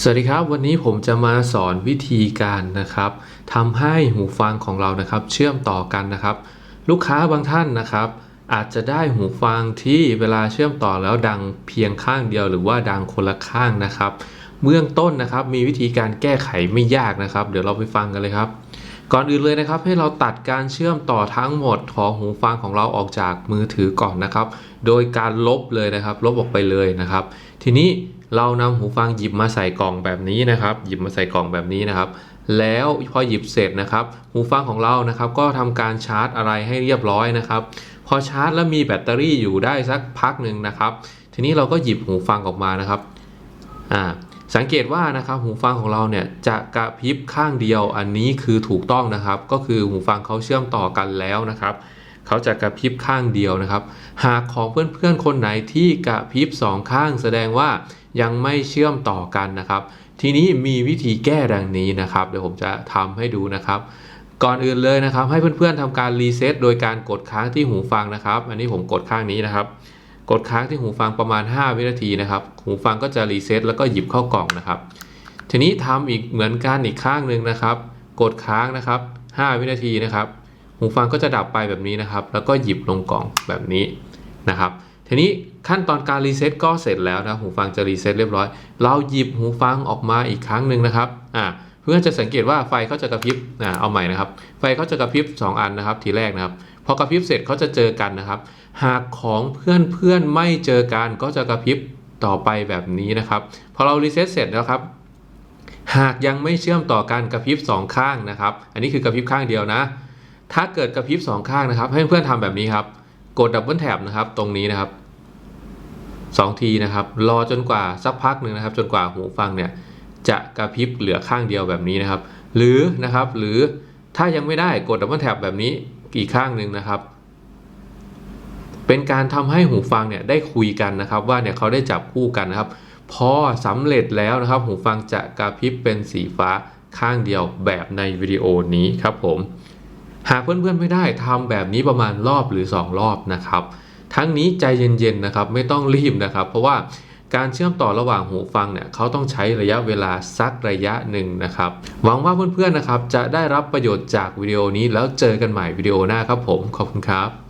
สวัสดีครับ วันนี้ผมจะมาสอนวิธีการนะครับทำให้หูฟังของเรานะครับ เชื่อมต่อกันนะครับ ลูกค้าบางท่านนะครับ อาจจะได้หูฟังที่เวลาเชื่อมต่อแล้วดังเพียงข้างเดียว หรือว่าดังคนละข้างนะครับ เบื้องต้นนะครับมีวิธีการแก้ไขไม่ยากนะครับ เดี๋ยวเราไปฟังกันเลยครับ ก่อนอื่นเลยนะครับ ให้เราตัดการเชื่อมต่อทั้งหมดของหูฟังของเราออกจากมือถือก่อนนะครับ โดยการลบเลยนะครับ ลบออกไปเลยนะครับ ทีนี้ เรานำหูฟังหยิบมาใส่กล่องแบบนี้นะครับ หยิบมาใส่กล่องแบบนี้นะครับ แล้วพอหยิบเสร็จนะครับ หูฟังของเรานะครับ ก็ทำการชาร์จอะไรให้เรียบร้อยนะครับ พอชาร์จแล้วมีแบตเตอรี่อยู่ได้สักพักหนึ่งนะครับ ทีนี้เราก็หยิบหูฟังออกมานะครับอ่าสังเกตว่านะครับหูฟังของเราเนี่ยจะกระพริบข้างเดียวอันนี้คือถูกต้องนะครับ ก็คือหูฟังเขาเชื่อมต่อกันแล้วนะครับเขาจะกระพริบข้างเดียวนะครับ หากของเพื่อนๆคนไหนที่กระพริบสองข้างแสดงว่า ยังไม่เชื่อมต่อกันนะครับ ทีนี้มีวิธีแก้ดังนี้นะครับ เดี๋ยวผมจะทำให้ดูนะครับ ก่อนอื่นเลยนะครับ ให้เพื่อนๆทำการรีเซ็ตโดยการกดค้างที่หูฟังนะครับ อันนี้ผมกดข้างนี้นะครับ กดค้างที่หูฟังประมาณ 5 วินาทีนะครับ หูฟังก็จะรีเซ็ตแล้วก็หยิบเข้ากล่องนะครับ ทีนี้ทำอีกเหมือนกันอีกข้างหนึ่งนะครับ กดค้างนะครับ 5 วินาทีนะครับ หูฟังก็จะดับไปแบบนี้นะครับ แล้วก็หยิบลงกล่องแบบนี้นะครับ ทีนี้ขั้นตอนการรีเซ็ตก็เสร็จแล้วนะหูฟังจะรีเซ็ตเรียบร้อย เราหยิบหูฟังออกมาอีกครั้งหนึ่งนะครับอ่าเพื่อจะสังเกตว่าไฟเขาจะกระพริบอ่าเอาใหม่นะครับ ไฟเขาจะกระพริบ 2 อันนะครับ ทีแรกนะครับ พอกระพริบเสร็จเขาจะเจอกันนะครับ หากของเพื่อนเพื่อนไม่เจอกันก็จะกระพริบต่อไปแบบนี้นะครับ พอเรารีเซ็ตเสร็จแล้วครับหากยังไม่เชื่อมต่อกันกระพริบสองข้างนะครับ อันนี้คือกระพริบข้างเดียวนะ ถ้าเกิดกระพริบสองข้างนะครับ ให้เพื่อนๆทำแบบนี้ครับ กดดับเบิลแท็บนะครับตรงนี้นะครับสองทีนะครับรอจนกว่าสักพักหนึ่งนะครับ จนกว่าหูฟังเนี่ยจะกระพริบเหลือข้างเดียวแบบนี้นะครับ หรือนะครับหรือถ้ายังไม่ได้กดดับเบิลแท็บแบบนี้อีกข้างหนึ่งนะครับ เป็นการทำให้หูฟังเนี่ยได้คุยกันนะครับ ว่าเนี่ยเขาได้จับคู่กันนะครับ พอสำเร็จแล้วนะครับ หูฟังจะกระพริบเป็นสีฟ้าข้างเดียวแบบในวิดีโอนี้ครับผม หากเพื่อนๆไม่ได้ทำแบบนี้ประมาณรอบหรือ 2 รอบนะครับ ทั้งนี้ใจเย็นๆนะครับไม่ต้องรีบนะครับ เพราะว่าการเชื่อมต่อระหว่างหูฟังเนี่ยเขาต้องใช้ระยะเวลาสักระยะหนึ่งนะครับ หวังว่าเพื่อนๆนะครับจะได้รับประโยชน์จากวิดีโอนี้แล้วเจอกันใหม่วิดีโอหน้าครับผมขอบคุณครับ